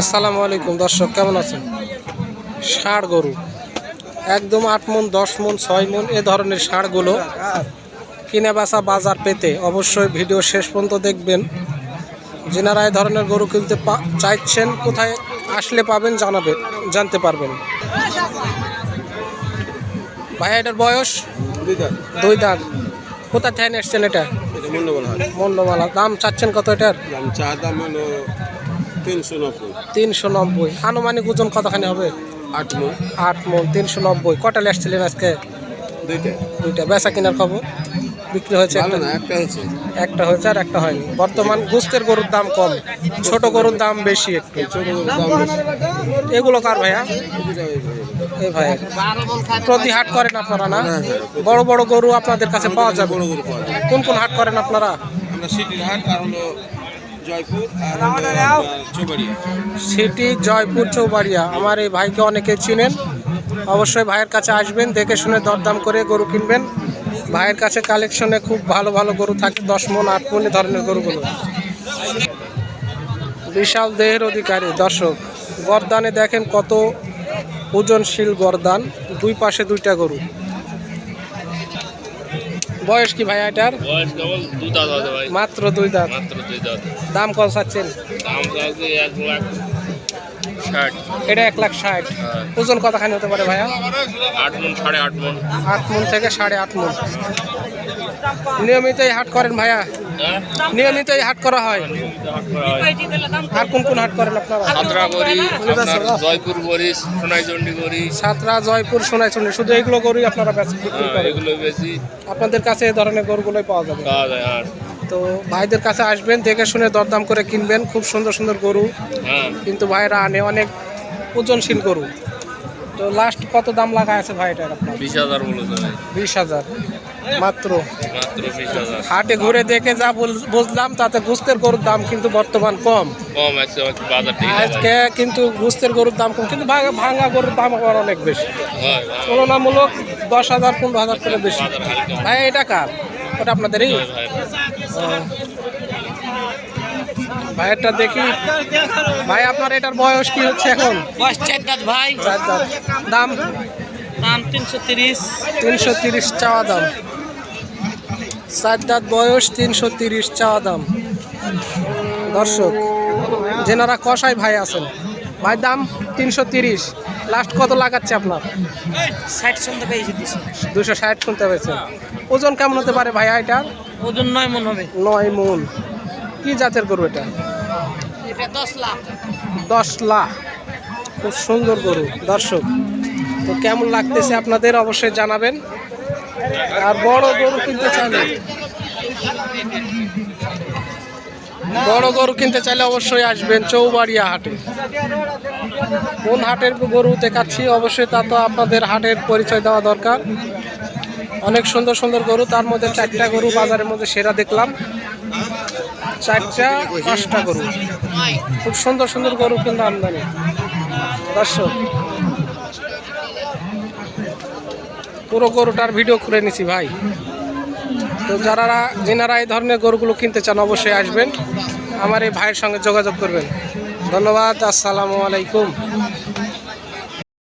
আসসালামু আলাইকুম দর্শক কেমন আছেন? ষাঁড় গরু। একদম আট মন দশ মন ছয় মন এ ধরনের ষাঁড়গুলো কিনে বেচা বাজার পেতে অবশ্যই ভিডিও শেষ পর্যন্ত দেখবেন। যেনারা এ ধরনের গরু কিনতে চাইছেন কোথায় আসলে পাবেন জানাবেন জানতে পারবেন। ভাই এটার বয়স? দুই দাঁত। কোথা থেকে এসছেন এটা? মন্ডমালা দাম চাচ্ছেন কত এটার? দাম চা দাম হলো তিনশো নব্বই। তিনশো নব্বই। আনুমানিক ওজন কতখানি হবে? আট মন। আট মন তিনশো নব্বই। কটা লেসছিলেন আজকে? দুইটা। দুইটা। বেচা কেনার খবর? বিক্রি হয়েছে একটা? হয়েছে। আর একটা হয়নি। বর্তমান গুস্তের গরুর দাম কম ছোট গরুর দাম বেশি একটু। এগুলো কার ভাইয়া? এই ভাই। প্রতি হাট করেন আপনারা না? বড় বড় গরু আপনাদের কাছে পাওয়া যাবে? পাওয়া যায় কোন কোন হাট করেন আপনারা? জয়পুর আর চৌবাড়িয়া। সিটি জয়পুর চৌবাড়িয়া। আমার এই ভাইকে অনেকে চিনেন। অবশ্যই ভাইয়ের কাছে আসবেন দেখে শুনে দরদাম করে গরু কিনবেন। ভাইয়ের কাছে কালেকশনে খুব ভালো ভালো গরু থাকে দশ মন আট মন ধরনের গরুগুলো। বিশাল দেহের অধিকারী দর্শক। গরদানে দেখেন কত ওজনশীল গরদান দুই পাশে দুইটা গরু। বয়স কি ভাই এটার? বয়স কেবল দুই দাঁত ভাই। মাত্র দুই দাঁত। মাত্র দুই দাঁত। দাম কত চাচ্ছেন? দাম চাচ্ছে এক লাখ ষাট। এটা এক লাখ ষাট। হ্যাঁ। ওজন কতখানি হতে পারে ভাইয়া? আট মন সাড়ে আট মন। আট মন থেকে সাড়ে আট মন। নিয়মিতই হাট করেন ভাইয়া। হ্যাঁ? নিয়মিতই হাট করা হয়। হয়। আর কোন কোন হাট করেন আপনারা? জয়পুর সোনাইচন্ডী সাতরা জয়পুর সোনাইচুন্ডি শুধু এগুলো গরুই আপনারা হ্যাঁ, করেন? এগুলো বেশি আপনাদের কাছে এই ধরনের গরুগুলোই পাওয়া যাবে। পাওয়া যায় আর তো ভাইদের কাছে আসবেন দেখে শুনে দরদাম করে কিনবেন। খুব সুন্দর সুন্দর গরু। হ্যাঁ। কিন্তু ভাইরা আনে অনেক ওজনশীল গরু। তো লাস্ট কত দাম লাগা আছে ভাই এটার আপনার? বিশ হাজার বিশ হাজার। মাত্র। হাটে ঘুরে দেখে যা বুঝ- বুঝলাম তাতে গুস্তের গরুর দাম কিন্তু বর্তমান কম। কম আছে আজকে কিন্তু গুস্তের গরুর দাম কম কিন্তু ভাঙা ভাঙা গরুর দাম আবার অনেক বেশি। তুলনামূলক দশ হাজার পনেরো হাজার করে বেশি। ভাই এটা কার? ওটা আপনাদেরই? ভাই ভাইয়েরটা দেখি। ভাই আপনার এটার বয়স কি হচ্ছে এখন? বয়স চার দাঁত ভাই। চার দাম? দাম তিনশো তিরিশ। তিনশো তিরিশ চাওয়া দাম। চার দাঁত বয়স তিনশো তিরিশ চাওয়া দাম। দর্শক যেনারা কষাই ভাই আছেন। ভাই দাম তিনশো তিরিশ। লাস্ট কত লাগাচ্ছে আপনার? ষাট শুনতে পেয়েছি দুশো। ষাট শুনতে পেয়েছে ওজন কেমন হতে পারে ভাই এটা ওজন নয় মন হবে। নয় মন। কি জাতের গরু এটা? এটা দশ লাখ। দশ লাখ। খুব সুন্দর গরু। দর্শক তো কেমন লাগতেছে আপনাদের অবশ্যই জানাবেন। আর বড় গরু কিনতে চাইলে? বড় গরু কিনতে চাইলে অবশ্যই আসবেন চৌবাড়িয়া হাটে। কোন হাটের গরু দেখাচ্ছি? অবশ্যই তা তো আপনাদের হাটের পরিচয় দেওয়া দরকার। অনেক সুন্দর সুন্দর গরু, তার মধ্যে চারটা গরু বাজারের মধ্যে সেরা দেখলাম। চারটা, পাঁচটা গরু। খুব সুন্দর সুন্দর গরু কিন্তু আমদানি দর্শক পুরো গরুটার ভিডিও করে নিছি ভাই। তো যারা যেনারা এই ধরনের গরুগুলো কিনতে চান অবশ্যই আসবেন। আমার এই ভাইয়ের সঙ্গে যোগাযোগ করবেন। ধন্যবাদ, আসসালামু আলাইকুম।